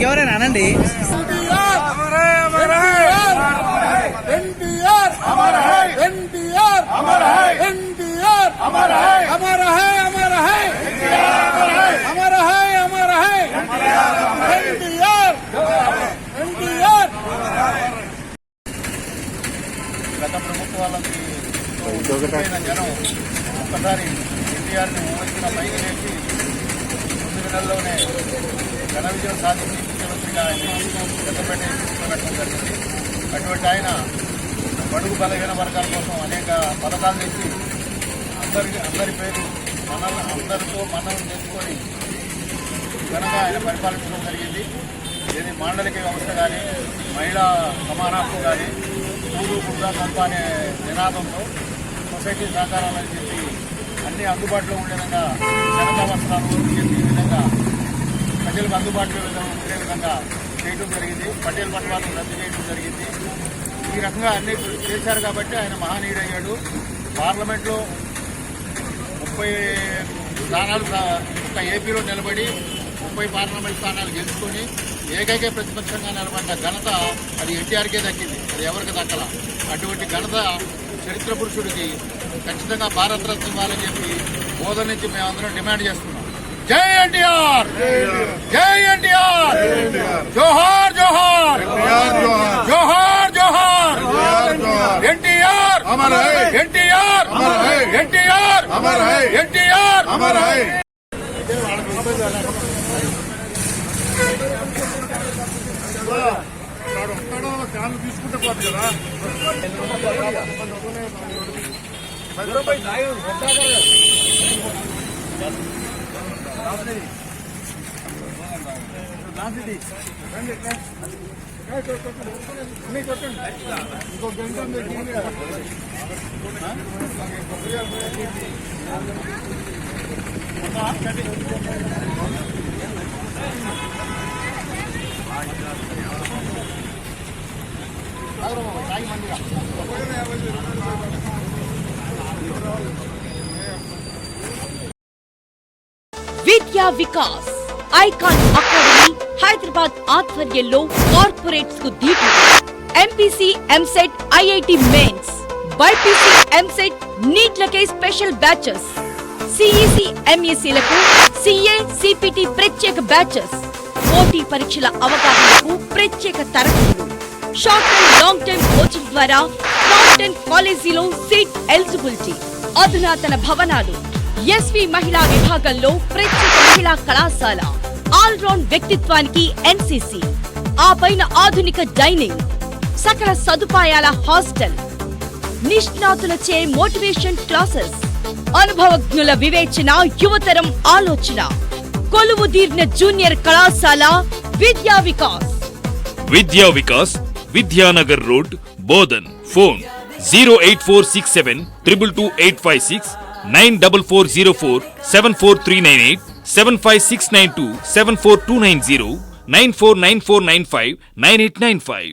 ఎవరైనా అనండి? గత ప్రభుత్వాలకి ఓడిపోయిన జనం ఒక్కసారి ఎన్టీఆర్ని ఊహించిన పైకి లేచి ముందు నెలలోనే ఘన విజయం సాధించి ముఖ్యమంత్రిగా ఆయన పెద్దపేట తీసుకున్నట్టు జరిగింది. అటువంటి ఆయన బడుగు బలహీన వర్గాల కోసం అనేక పథకాలు తెచ్చి అందరి అందరి పేరు మన అందరితో మనం తెచ్చుకొని ఘనంగా ఆయన పరిపాలించడం జరిగింది. ఇది మాండలిక వ్యవస్థ కానీ మహిళా సమానత్వం కానీ పూలు బుద్ధ సంప అనే నినాదంతో సొసైటీ సహకారాలని చెప్పి అన్ని అందుబాటులో ఉండే విధంగా జనతా వస్త్రాలు చెప్పి ఈ విధంగా అందుబాటులో ఉండే విధంగా చేయడం జరిగింది. పటేల్ పట్టణాలను రద్దు చేయడం జరిగింది. ఈ రకంగా అన్ని చేశారు కాబట్టి ఆయన మహనీయుడు అయ్యాడు పార్లమెంట్లో ముప్పై స్థానాలు ఒక ఏపీలో నిలబడి ముప్పై పార్లమెంట్ స్థానాలు గెలుచుకొని ఏకైక ప్రతిపక్షంగా నిలబడిన ఘనత అది ఎన్టీఆర్కే దక్కింది. అది ఎవరికి దక్కల? అటువంటి ఘనత చరిత్ర పురుషుడికి ఖచ్చితంగా భారతరత్న ఇవ్వాలని చెప్పి బోధన నుంచి మేమందరం డిమాండ్ చేస్తున్నాం. జై ఎన్టీఆర్! జై ఎన్టీఆర్! జోహార్ జోహార్! జోహార్ జోహార్! ఎన్టీఆర్! అమర్ ఎన్టీఆర్! అమర్ ఎన్టీఆర్! అమర్ ఎన్టీఆర్! అమర్ తీసుకుంటే పోదు కదా ఇంకో గంట ఉంది, కింద. విద్యా వికాస్ ఐకాన్ అకాడమీ హైదరాబాద్ ఆధ్వర్యంలో కార్పొరేట్స్కు దీపం. MPC EAMCET IIT mains BiPC EAMCET నీట్లకే special batches. CEC ఎంఈసీలకు సిఏ సిపిటి ప్రత్యేక బ్యాచెస్. పోటీ పరీక్షల అవగాహనకు ప్రత్యేక తరగతులు. Short and long time coaching ద్వారా టాప్ టెన్ కాలేజీలో సీట్ ఎలిజిబిలిటీ అధునాతన భవనాలు ఎస్వి మహిళా విభాగంలో ప్రత్యేక మహిళా కళాశాల. ఆల్ రౌండ్ వ్యక్తిత్వానికి ఎన్సీసీ ఆ పైన ఆధునిక డైనింగ్ సకల సదుపాయాల హాస్టల్ నిష్ణాతులచే మోటివేషన్ క్లాసెస్ అనుభవజ్ఞుల వివేచన యువతరం ఆలోచన కొలువు తీర్న జూనియర్ కళాశాల Vidya Vikas. Vidya Vikas Vidyanagar road Bodhan phone zero eight four six seven triple two eight five six nine double four zero four seven four three nine eight. Seven five six nine two seven four two nine zero nine four nine four nine five nine eight nine five